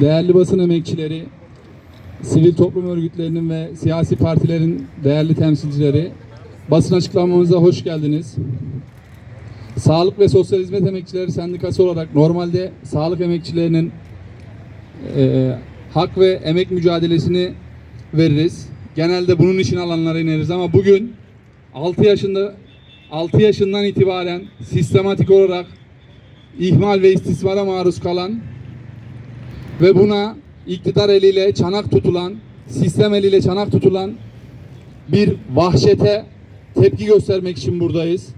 Değerli basın emekçileri, sivil toplum örgütlerinin ve siyasi partilerin değerli temsilcileri, basın açıklamamıza hoş geldiniz. Sağlık ve Sosyal Hizmet Emekçileri Sendikası olarak normalde sağlık emekçilerinin e, hak ve emek mücadelesini veririz. Genelde bunun için alanlara ineriz ama bugün 6 yaşında 6 yaşından itibaren sistematik olarak ihmal ve istismara maruz kalan ve buna iktidar eliyle çanak tutulan, sistem eliyle çanak tutulan bir vahşete tepki göstermek için buradayız.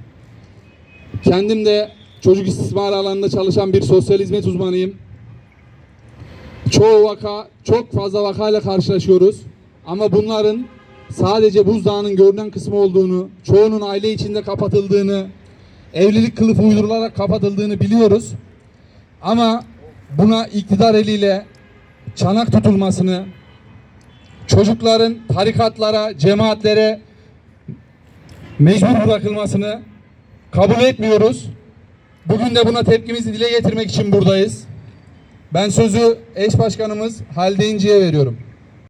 Kendim de çocuk istismarı alanında çalışan bir sosyal hizmet uzmanıyım. Çoğu vaka, çok fazla vakayla karşılaşıyoruz. Ama bunların sadece buzdağının görünen kısmı olduğunu, çoğunun aile içinde kapatıldığını, evlilik kılıfı uydurularak kapatıldığını biliyoruz. Ama buna iktidar eliyle çanak tutulmasını, çocukların tarikatlara, cemaatlere mecbur bırakılmasını kabul etmiyoruz. Bugün de buna tepkimizi dile getirmek için buradayız. Ben sözü eş başkanımız Halide İnci'ye veriyorum.